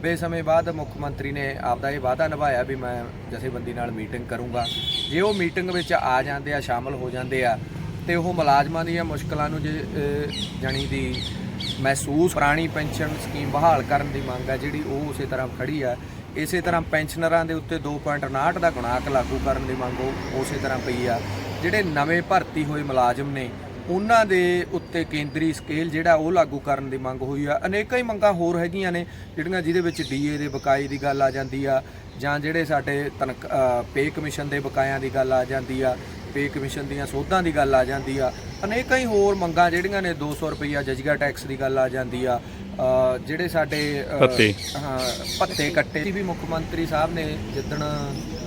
ਲੰਬੇ ਸਮੇਂ ਬਾਅਦ ਮੁੱਖ ਮੰਤਰੀ ਨੇ ਆਪਦਾ ਇਹ ਵਾਅਦਾ ਨਿਭਾਇਆ ਵੀ ਮੈਂ ਜਥੇਬੰਦੀ ਨਾਲ ਮੀਟਿੰਗ ਕਰੂੰਗਾ। ਜੇ ਉਹ ਮੀਟਿੰਗ ਵਿੱਚ ਆ ਜਾਂਦੇ ਆ ਸ਼ਾਮਲ ਹੋ ਜਾਂਦੇ ਆ ਤੇ ਉਹ ਮੁਲਾਜ਼ਮਾਂ ਦੀਆਂ ਮੁਸ਼ਕਲਾਂ ਨੂੰ ਜੇ ਅਹ, ਜਾਣੀ ਦੀ ਮਹਿਸੂਸ ਪੁਰਾਣੀ ਪੈਨਸ਼ਨ ਸਕੀਮ ਬਹਾਲ ਕਰਨ ਦੀ ਮੰਗ ਆ ਜਿਹੜੀ ਉਹ ਉਸੇ ਤਰ੍ਹਾਂ ਖੜੀ ਆ ਇਸੇ ਤਰ੍ਹਾਂ ਪੈਨਸ਼ਨਰਾਂ ਦੇ ਉੱਤੇ 2.59 ਦਾ ਗੁਣਾਕ ਲਾਗੂ ਕਰਨ ਦੀ ਮੰਗ ਉਹ ਉਸੇ ਤਰ੍ਹਾਂ ਪਈ ਆ। ਜਿਹੜੇ ਨਵੇਂ ਭਰਤੀ ਹੋਏ ਮੁਲਾਜ਼ਮ ਨੇ ਉਹਨਾਂ ਦੇ ਉੱਤੇ ਕੇਂਦਰੀ ਸਕੇਲ ਜਿਹੜਾ ਉਹ ਲਾਗੂ ਕਰਨ ਦੀ ਮੰਗ ਹੋਈ ਆ। ਅਨੇਕਾਂ ਹੀ ਮੰਗਾਂ ਹੋਰ ਹੈਗੀਆਂ ਨੇ ਜਿਹੜੀਆਂ ਜਿਹਦੇ ਵਿੱਚ ਡੀਏ ਦੇ ਬਕਾਏ ਦੀ ਗੱਲ ਆ ਜਾਂਦੀ ਆ ਜਾਂ ਜਿਹੜੇ ਸਾਡੇ ਪੇ ਕਮਿਸ਼ਨ ਦੇ ਬਕਾਇਆਂ ਦੀ ਗੱਲ ਆ ਜਾਂਦੀ ਆ ਪੇ ਕਮਿਸ਼ਨ ਦੀਆਂ ਸੋਧਾਂ ਦੀ ਗੱਲ ਆ ਜਾਂਦੀ ਆ। ਅਨੇਕਾਂ ਹੀ ਹੋਰ ਮੰਗਾਂ ਜਿਹੜੀਆਂ ਨੇ 200 ਰੁਪਈਆ ਜਜਗਾ ਟੈਕਸ ਦੀ ਗੱਲ ਆ ਜਾਂਦੀ ਆ। ਜਿਹੜੇ ਸਾਡੇ। ਹਾਂ ਪੱਤੇ ਕੱਟੇ ਵੀ ਮੁੱਖ ਮੰਤਰੀ ਸਾਹਿਬ ਨੇ ਜਿੱਦਣ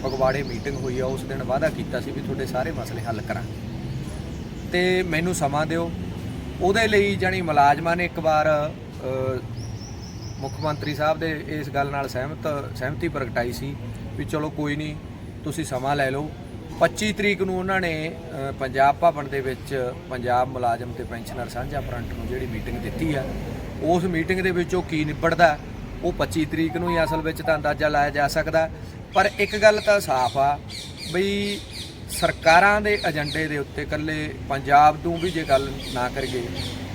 ਫਗਵਾੜੇ ਮੀਟਿੰਗ ਹੋਈ ਆ ਉਸ ਦਿਨ ਵਾਅਦਾ ਕੀਤਾ ਸੀ ਵੀ ਤੁਹਾਡੇ ਸਾਰੇ ਮਸਲੇ ਹੱਲ ਕਰਾਂਗੇ। ਤੇ ਮੈਨੂੰ ਸਮਾਂ ਦਿਓ। ਉਹਦੇ ਲਈ ਜਾਨੀ ਮੁਲਾਜ਼ਮਾਂ ਨੇ ਇੱਕ ਵਾਰ ਮੁੱਖ ਮੰਤਰੀ ਸਾਹਿਬ ਦੇ ਇਸ ਗੱਲ ਨਾਲ ਸਹਿਮਤ, ਸਹਿਮਤੀ ਪ੍ਰਗਟਾਈ ਸੀ ਵੀ ਚਲੋ ਕੋਈ ਨਹੀਂ, ਤੁਸੀਂ ਸਮਾਂ ਲੈ ਲਓ। 25 ਤਰੀਕ ਨੂੰ ਉਹਨਾਂ ਨੇ ਪੰਜਾਬ ਭਵਨ ਦੇ ਵਿੱਚ ਪੰਜਾਬ ਮੁਲਾਜ਼ਮ ਤੇ ਪੈਨਸ਼ਨਰ ਸਾਂਝਾ ਫਰੰਟ ਨੂੰ ਜਿਹੜੀ ਮੀਟਿੰਗ ਦਿੱਤੀ ਆ, ਉਸ ਮੀਟਿੰਗ ਦੇ ਵਿੱਚ ਉਹ ਕੀ ਨਿਬੜਦਾ, ਉਹ 25 ਤਰੀਕ ਨੂੰ ਹੀ ਅਸਲ ਵਿੱਚ ਤਾਂ ਅੰਦਾਜ਼ਾ ਲਾਇਆ ਜਾ ਸਕਦਾ। ਪਰ ਇੱਕ ਗੱਲ ਤਾਂ ਸਾਫ਼ ਆ, ਬਈ ਸਰਕਾਰਾਂ ਦੇ ਏਜੰਡੇ ਦੇ ਉੱਤੇ ਇਕੱਲੇ ਪੰਜਾਬ ਤੋਂ ਵੀ ਜੇ ਗੱਲ ਨਾ ਕਰੀਏ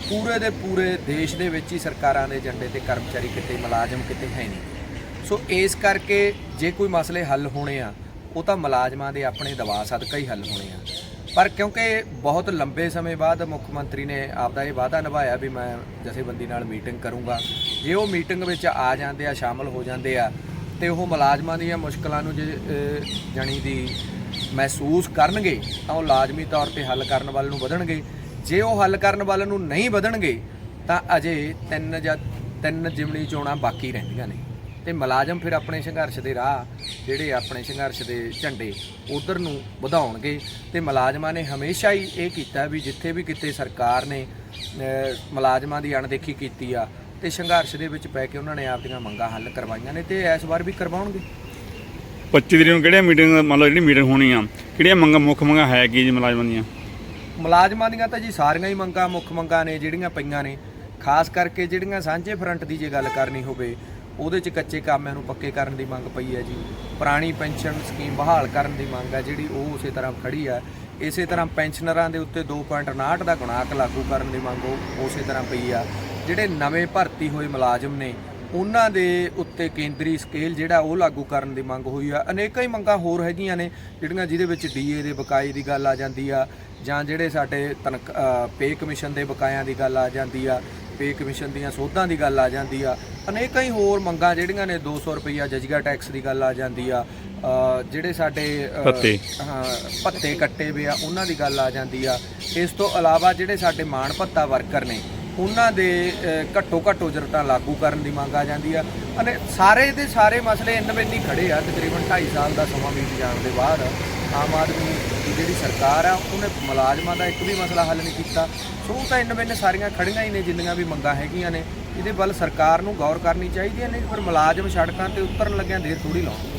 ਪੂਰੇ ਦੇ ਪੂਰੇ ਦੇਸ਼ ਦੇ ਵਿੱਚ ਹੀ ਸਰਕਾਰਾਂ ਦੇ ਏਜੰਡੇ ਤੇ ਕਰਮਚਾਰੀ ਕਿਤੇ ਮੁਲਾਜ਼ਮ ਕਿਤੇ ਹੈ ਨਹੀਂ। ਸੋ ਇਸ ਕਰਕੇ ਜੇ ਕੋਈ ਮਸਲੇ ਹੱਲ ਹੋਣੇ ਆ ਉਹ ਤਾਂ ਮੁਲਾਜ਼ਮਾਂ ਦੇ ਆਪਣੇ ਦਬਾਅ ਸਦਕਾ ਹੀ ਹੱਲ ਹੋਣੇ ਆ। ਪਰ ਕਿਉਂਕਿ ਬਹੁਤ ਲੰਬੇ ਸਮੇਂ ਬਾਅਦ ਮੁੱਖ ਮੰਤਰੀ ਨੇ ਆਪਦਾ ਇਹ ਵਾਅਦਾ ਨਿਭਾਇਆ ਵੀ ਮੈਂ ਜਥੇਬੰਦੀ ਨਾਲ ਮੀਟਿੰਗ ਕਰੂੰਗਾ। ਜੇ ਉਹ ਮੀਟਿੰਗ ਵਿੱਚ ਆ ਜਾਂਦੇ ਆ ਸ਼ਾਮਲ ਹੋ ਜਾਂਦੇ ਆ ਤੇ ਉਹ ਮੁਲਾਜ਼ਮਾਂ ਦੀਆਂ ਮੁਸ਼ਕਲਾਂ ਨੂੰ ਜੇ ਅਹ, ਜਾਣੀ ਦੀ ਮਹਿਸੂਸ ਕਰਨਗੇ ਤਾਂ ਉਹ ਲਾਜ਼ਮੀ ਤੌਰ ਤੇ ਹੱਲ ਕਰਨ ਵੱਲ ਨੂੰ ਵਧਣਗੇ। ਜੇ ਉਹ ਹੱਲ ਕਰਨ ਵੱਲ ਨੂੰ ਨਹੀਂ ਵਧਣਗੇ, ਤਾਂ ਅਜੇ ਤਿੰਨ ਜਾਂ ਤਿੰਨ ਜਿਮਣੀ ਚੋਣਾਂ ਬਾਕੀ ਰਹਿੰਦੀਆਂ ਨੇ। ਤੇ ਮੁਲਾਜ਼ਮ ਫਿਰ ਆਪਣੇ ਸੰਘਰਸ਼ ਦੇ ਰਾਹ, ਜਿਹੜੇ ਆਪਣੇ ਸੰਘਰਸ਼ ਦੇ ਝੰਡੇ ਉਧਰ ਨੂੰ ਵਧਾਉਣਗੇ। ਤੇ ਮੁਲਾਜ਼ਮਾਂ ਨੇ ਹਮੇਸ਼ਾ ਹੀ ਇਹ ਕੀਤਾ ਵੀ ਜਿੱਥੇ ਵੀ ਕਿਤੇ ਸਰਕਾਰ ਨੇ ਮੁਲਾਜ਼ਮਾਂ ਦੀ ਅਣਦੇਖੀ ਕੀਤੀ ਆ, ਤੇ ਸੰਘਰਸ਼ ਦੇ ਵਿੱਚ ਪੈ ਕੇ ਉਹਨਾਂ ਨੇ ਆਪਦੀਆਂ ਮੰਗਾਂ ਹੱਲ ਕਰਵਾਈਆਂ ਨੇ ਤੇ ਇਸ ਵਾਰ ਵੀ ਕਰਵਾਉਣਗੇ। 25 ਤਰੀਕ ਨੂੰ ਕਿਹੜੀਆਂ ਮੀਟਿੰਗ ਮੰਨ ਲਓ ਜਿਹੜੀ ਮੀਟਿੰਗ ਹੋਣੀ ਆ, ਕਿਹੜੀਆਂ ਮੰਗਾਂ, ਮੁੱਖ ਮੰਗਾਂ ਹੈ ਕੀ ਜੀ ਮੁਲਾਜ਼ਮਾਂ ਦੀਆਂ? ਮੁਲਾਜ਼ਮਾਂ ਦੀਆਂ ਤਾਂ ਜੀ ਸਾਰੀਆਂ ਹੀ ਮੰਗਾਂ, ਮੁੱਖ ਮੰਗਾਂ ਨੇ ਜਿਹੜੀਆਂ ਪਈਆਂ ਨੇ। ਖਾਸ ਕਰਕੇ ਜਿਹੜੀਆਂ ਸਾਂਝੇ ਫਰੰਟ ਦੀ ਜੇ ਗੱਲ ਕਰਨੀ ਹੋਵੇ, ਉਹਦੇ 'ਚ ਕੱਚੇ ਕਾਮਿਆਂ ਨੂੰ ਪੱਕੇ ਕਰਨ ਦੀ ਮੰਗ ਪਈ ਹੈ ਜੀ। ਪੁਰਾਣੀ ਪੈਨਸ਼ਨ ਸਕੀਮ ਬਹਾਲ ਕਰਨ ਦੀ ਮੰਗ ਹੈ, ਜਿਹੜੀ ਉਹ ਉਸੇ ਤਰ੍ਹਾਂ ਖੜੀ ਹੈ। ਇਸੇ ਤਰ੍ਹਾਂ ਪੈਨਸ਼ਨਰਾਂ ਦੇ ਉੱਤੇ 2.59 ਦਾ ਗੁਣਾਕ ਲਾਗੂ ਕਰਨ ਦੀ ਮੰਗ ਉਹ ਉਸੇ ਤਰ੍ਹਾਂ ਪਈ ਆ। ਜਿਹੜੇ ਨਵੇਂ ਭਰਤੀ ਹੋਏ ਮੁਲਾਜ਼ਮ ਨੇ ਉਹਨਾਂ ਦੇ ਉੱਤੇ ਕੇਂਦਰੀ ਸਕੇਲ ਜਿਹੜਾ ਉਹ ਲਾਗੂ ਕਰਨ ਦੀ ਮੰਗ ਹੋਈ ਆ। ਅਨੇਕਾਂ ਹੀ ਮੰਗਾਂ ਹੋਰ ਹੈਗੀਆਂ ਨੇ ਜਿਹੜੀਆਂ ਜਿਹਦੇ ਵਿੱਚ ਡੀਏ ਦੇ ਬਕਾਏ ਦੀ ਗੱਲ ਆ ਜਾਂਦੀ ਆ ਜਾਂ ਜਿਹੜੇ ਸਾਡੇ ਪੇ ਕਮਿਸ਼ਨ ਦੇ ਬਕਾਇਆਂ ਦੀ ਗੱਲ ਆ ਜਾਂਦੀ ਆ ਪੇ ਕਮਿਸ਼ਨ ਦੀਆਂ ਸੋਧਾਂ ਦੀ ਗੱਲ ਆ ਜਾਂਦੀ ਆ। ਅਨੇਕਾਂ ਹੀ ਹੋਰ ਮੰਗਾਂ ਜਿਹੜੀਆਂ ਨੇ 200 ਰੁਪਈਆ ਜਜਗਾ ਟੈਕਸ ਦੀ ਗੱਲ ਆ ਜਾਂਦੀ ਆ। ਜਿਹੜੇ ਸਾਡੇ। ਹਾਂ ਭੱਤੇ ਕੱਟੇ ਵੇ ਆ ਉਹਨਾਂ ਦੀ ਗੱਲ ਆ ਜਾਂਦੀ ਆ। ਇਸ ਤੋਂ ਇਲਾਵਾ ਜਿਹੜੇ ਸਾਡੇ ਮਾਣ ਭੱਤਾ ਵਰਕਰ ਨੇ ਉਹਨਾਂ ਦੇ ਘੱਟੋ ਘੱਟ ਉਜਰਤਾਂ ਲਾਗੂ ਕਰਨ ਦੀ ਮੰਗ ਆ ਜਾਂਦੀ ਆ। ਅਤੇ ਸਾਰੇ ਦੇ ਸਾਰੇ ਮਸਲੇ ਇੰਨ ਹੀ ਖੜੇ ਆ, ਤਕਰੀਬਨ 2.5 ਸਾਲ ਦਾ ਸਮਾਂ ਬੀਤ ਜਾਣ ਦੇ ਬਾਅਦ ਆਮ ਆਦਮੀ ਦੀ ਜਿਹੜੀ ਸਰਕਾਰ ਆ, ਉਹਨੇ ਮੁਲਾਜ਼ਮਾਂ ਦਾ ਇੱਕ ਵੀ ਮਸਲਾ ਹੱਲ ਨਹੀਂ ਕੀਤਾ। ਸੋ ਉਹ ਤਾਂ ਇੰਨ ਬਿੰਨ ਸਾਰੀਆਂ ਖੜੀਆਂ ਹੀ ਨੇ, ਜਿੰਨੀਆਂ ਵੀ ਮੰਗਾਂ ਹੈਗੀਆਂ ਨੇ। ਇਹਦੇ ਵੱਲ ਸਰਕਾਰ ਨੂੰ ਗੌਰ ਕਰਨੀ ਚਾਹੀਦੀ ਹੈ, ਨਹੀਂ ਪਰ ਮੁਲਾਜ਼ਮ ਸੜਕਾਂ ਤੇ ਉਤਰਨ ਲੱਗਿਆਂ ਦੇਰ ਥੋੜੀ ਲਾਉਣ